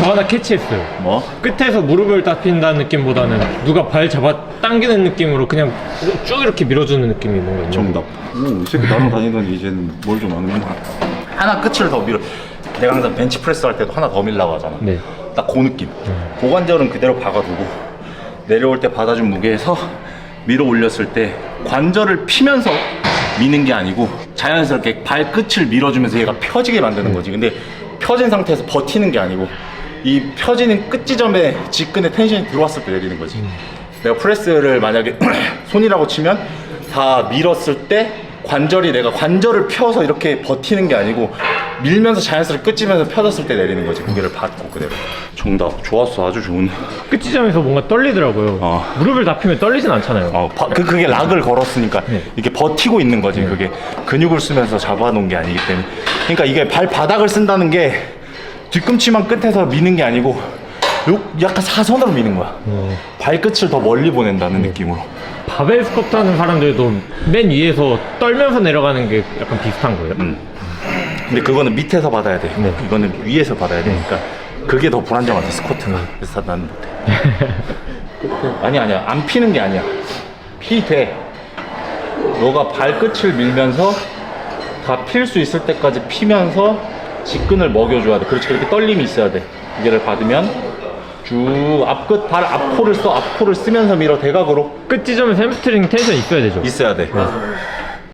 저 하나 캐치했어요. 뭐? 끝에서 무릎을 다핀다는 느낌보다는 누가 발 잡아 당기는 느낌으로 그냥 쭉 이렇게 밀어주는 느낌이 뭔가 있는 정답. 오, 이 새끼 나랑 다니더니 이제는 뭘 좀 아는구나. 하나 끝을 더 밀어. 내가 항상 벤치 프레스 할 때도 하나 더 밀라고 하잖아. 네. 딱 그 느낌. 고관절은 그대로 박아두고 내려올 때 받아준 무게에서 밀어 올렸을 때 관절을 피면서 미는 게 아니고 자연스럽게 발끝을 밀어주면서 얘가 펴지게 만드는 거지. 근데 펴진 상태에서 버티는 게 아니고 이 펴지는 끝 지점에 직근에 텐션이 들어왔을 때 내리는 거지. 내가 프레스를 만약에 손이라고 치면 다 밀었을 때 관절이 내가 관절을 펴서 이렇게 버티는 게 아니고 밀면서 자연스럽게 끝지면서 펴졌을 때 내리는 거지 무게를 받고 그대로 정답 좋았어 아주 좋은 끝 지점에서 뭔가 떨리더라고요. 어. 무릎을 다피면 떨리진 않잖아요. 어, 바- 그, 그게 락을 걸었으니까 네. 이게 버티고 있는 거지 그게 근육을 쓰면서 잡아놓은 게 아니기 때문에 그러니까 이게 발바닥을 쓴다는 게 뒤꿈치만 끝에서 미는 게 아니고 요, 약간 사선으로 미는 거야. 어. 발끝을 더 멀리 보낸다는 느낌으로. 바벨 스쿼트 하는 사람들도 맨 위에서 떨면서 내려가는 게 약간 비슷한 거예요. 음. 근데 그거는 밑에서 받아야 돼. 네. 이거는 위에서 받아야 되니까 그게 더 불안정하지 스쿼트가. 그래서 난 못해. 아니 아니야. 안 피는 게 아니야. 피돼. 너가 발끝을 밀면서 다 필 수 있을 때까지 피면서 직근을 먹여줘야 돼. 그렇지 그렇게 떨림이 있어야 돼. 무게를 받으면 쭉 앞끝 발 앞코를 써 앞코를 쓰면서 밀어 대각으로. 끝 지점에서 햄스트링 텐션 있어야 되죠. 있어야 돼